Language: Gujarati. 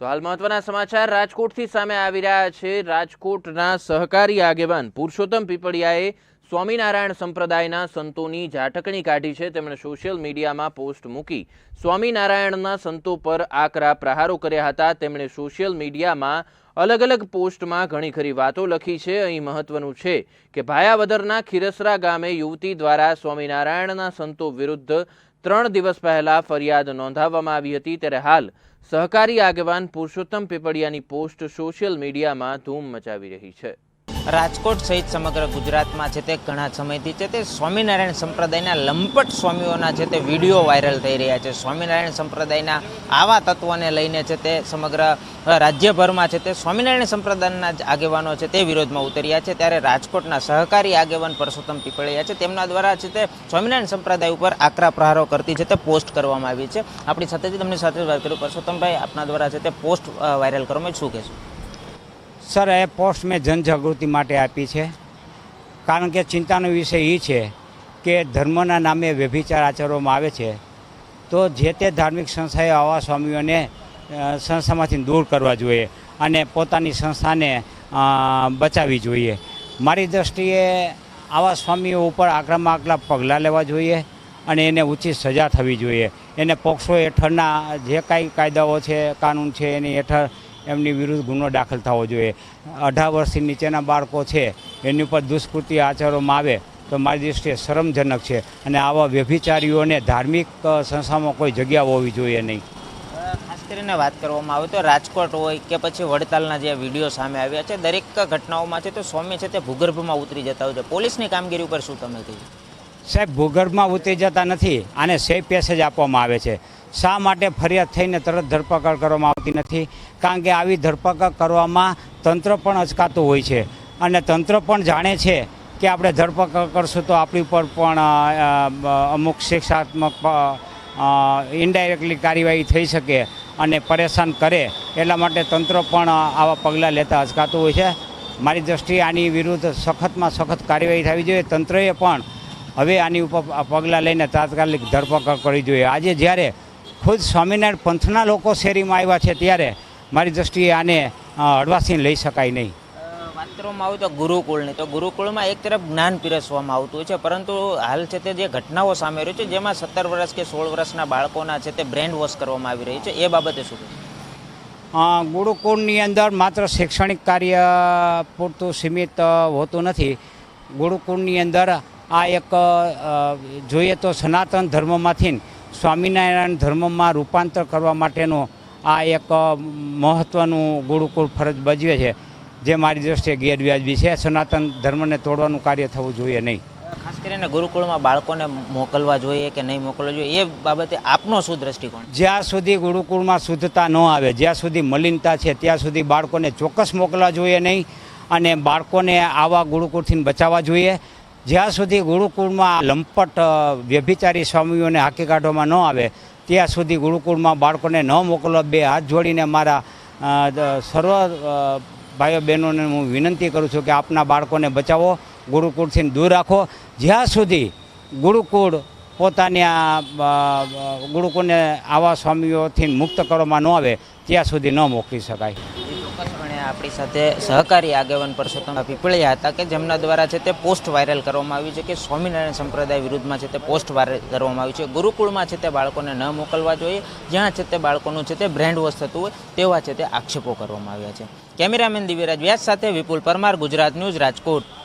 તો હાલ મહત્વના સમાચાર રાજકોટથી સામે આવી રહ્યા છે. રાજકોટના સહકારી આગેવાન પુરુષોત્તમ પીપળિયાએ સ્વામિનારાયણ સંપ્રદાયના સંતોની ઝાટકણી કાઢી છે. તેમણે સોશિયલ મીડિયામાં પોસ્ટ મૂકી સ્વામિનારાયણના સંતો પર આકરા પ્રહારો કર્યા હતા. તેમણે સોશિયલ મીડિયામાં અલગ અલગ પોસ્ટમાં ઘણી ખરી વાતો લખી છે. અહીં મહત્વનું છે કે ભાયાવદરના ખીરસરા ગામે યુવતી દ્વારા સ્વામિનારાયણના સંતો વિરુદ્ધ ત્રણ દિવસ પહેલા ફરિયાદ નોંધાવવામાં આવી હતી. ત્યારે હાલ સહકારી આગેવાન પુરુષોત્તમ પીપળિયાની પોસ્ટ સોશિયલ મીડિયામાં ધૂમ મચાવી રહી છે. રાજકોટ સહિત સમગ્ર ગુજરાતમાં છે તે ઘણા સમયથી છે તે સ્વામિનારાયણ સંપ્રદાયના લંપટ સ્વામીઓના છે તે વીડિયો વાયરલ થઈ રહ્યા છે. સ્વામિનારાયણ સંપ્રદાયના આવા તત્વોને લઈને છે તે સમગ્ર રાજ્યભરમાં છે તે સ્વામિનારાયણ સંપ્રદાયના જ આગેવાનો છે તે વિરોધમાં ઉતર્યા છે. ત્યારે રાજકોટના સહકારી આગેવાન પરસોત્તમ પીપળિયા છે તેમના દ્વારા છે તે સ્વામિનારાયણ સંપ્રદાય ઉપર આકરા પ્રહારો કરતી છે તે પોસ્ટ કરવામાં આવી છે. આપણી સાથે જ, તમને સાથે વાત કરું. પરસોત્તમભાઈ, આપના દ્વારા છે તે પોસ્ટ વાયરલ કરવામાં શું કહેશો? સર, એ પોસ્ટ મેં જનજાગૃતિ માટે આપી છે. કારણ કે ચિંતાનો વિષય એ છે કે ધર્મના નામે વ્યભિચાર આચરવામાં આવે છે. તો જે તે ધાર્મિક સંસ્થાએ આવા સ્વામીઓને સંસ્થામાંથી દૂર કરવા જોઈએ અને પોતાની સંસ્થાને બચાવવી જોઈએ. મારી દૃષ્ટિએ આવા સ્વામીઓ ઉપર આકરામાં આકરા પગલાં લેવા જોઈએ અને એને ઉચિત સજા થવી જોઈએ. એને પોક્સો હેઠળના જે કાંઈ કાયદાઓ છે, કાનૂન છે, એની હેઠળ એમની વિરુદ્ધ ગુનો દાખલ થવો જોઈએ. અઢાર વર્ષથી નીચેના બાળકો છે, એની ઉપર દુષ્કૃતિ આચરવામાં આવે તો મારી દૃષ્ટિએ શરમજનક છે. અને આવા વ્યભિચારીઓને ધાર્મિક સંસ્થામાં કોઈ જગ્યા હોવી જોઈએ નહીં. ખાસ કરીને વાત કરવામાં આવે તો રાજકોટ હોય કે પછી વડતાલના જે વીડિયો સામે આવ્યા છે, દરેક ઘટનાઓમાં છે તો સૌમ્ય છે તે ભૂગર્ભમાં ઉતરી જતા હોય છે. પોલીસની કામગીરી ઉપર શું તમે કહ્યું સાહેબ, ભૂગર્ભમાં ઉતરી જતા નથી આને સેફ પેસેજ આપવામાં આવે છે. શા માટે ફરિયાદ થઈને તરત ધરપકડ કરવામાં આવતી નથી? કારણ કે આવી ધરપકડ કરવામાં તંત્ર પણ અચકાતું હોય છે. અને તંત્ર પણ જાણે છે કે આપણે ધરપકડ કરશું તો આપણી ઉપર પણ અમુક શિક્ષાત્મક ઇનડાયરેક્ટલી કાર્યવાહી થઈ શકે અને પરેશાન કરે એટલા માટે તંત્ર પણ આવા પગલાં લેતા અચકાતું હોય છે. મારી દૃષ્ટિએ આની વિરુદ્ધ સખતમાં સખત કાર્યવાહી થવી જોઈએ. તંત્રએ પણ હવે આની ઉપર પગલાં લઈને તાત્કાલિક ધરપકડ કરવી જોઈએ. આજે જ્યારે ખુદ સ્વામિનારાયણ પંથના લોકો શેરીમાં આવ્યા છે ત્યારે મારી દૃષ્ટિએ આને અડવાસીને લઈ શકાય નહીં. વાત કરવામાં તો ગુરુકુળની તો ગુરુકુળમાં એક તરફ જ્ઞાન પીરસવામાં આવતું હોય છે પરંતુ હાલ છે તે જે ઘટનાઓ સામે રહી છે જેમાં સત્તર વર્ષ કે સોળ વર્ષના બાળકોના છે તે બ્રેન્ડ વોશ કરવામાં આવી રહી છે એ બાબતે શું ગુરુકુળની અંદર માત્ર શૈક્ષણિક કાર્ય પૂરતું સીમિત હોતું નથી. ગુરુકુળની અંદર આ એક જોઈએ તો સનાતન ધર્મમાંથી સ્વામિનારાયણ ધર્મમાં રૂપાંતર કરવા માટેનું આ એક મહત્ત્વનું ગુરુકુળ ફરજ ભજવે છે જે મારી દ્રષ્ટિએ ગેરવ્યાજબી છે. સનાતન ધર્મને તોડવાનું કાર્ય થવું જોઈએ નહીં. ખાસ કરીને ગુરુકુળમાં બાળકોને મોકલવા જોઈએ કે નહીં મોકલવા જોઈએ એ બાબતે આપનો શું દ્રષ્ટિકોણ? જ્યાં સુધી ગુરુકુળમાં શુદ્ધતા ન આવે જ્યાં સુધી મલિનતા છે ત્યાં સુધી બાળકોને ચોક્કસ મોકલવા જોઈએ નહીં અને બાળકોને આવા ગુરુકુળથી બચાવવા જોઈએ. જ્યાં સુધી ગુરુકુળમાં લંપટ વ્યભિચારી સ્વામીઓને હાકી કાઢવામાં ન આવે, ત્યાં સુધી ગુરુકુળમાં બાળકોને ન મોકલવા બે હાથ જોડીને મારા સર્વ ભાઈઓ બહેનોને હું વિનંતી કરું છું કે આપના બાળકોને બચાવો, ગુરુકુળથી દૂર રાખો. જ્યાં સુધી ગુરુકુળ પોતાની આ ગુરુકુળને આવા સ્વામીઓથી મુક્ત કરવામાં ન આવે, ત્યાં સુધી ન મોકલી શકાય. આપણી સાથે સહકારી આગેવાન પરસોત્તમ પીપળિયા હતા કે જેમના દ્વારા છે તે પોસ્ટ વાયરલ કરવામાં આવી છે કે સ્વામિનારાયણ સંપ્રદાય વિરુદ્ધમાં છે તે પોસ્ટ વાયરલ કરવામાં આવી છે. ગુરુકુળમાં છે તે બાળકોને ન મોકલવા જોઈએ. જ્યાં છે તે બાળકોનું છે તે બ્રેન્ડ વોશ થતું હોય તેવા છે તે આક્ષેપો કરવામાં આવ્યા છે. કેમેરામેન દિવ્યરાજ વ્યાસ સાથે વિપુલ પરમાર, ગુજરાત ન્યૂઝ રાજકોટ.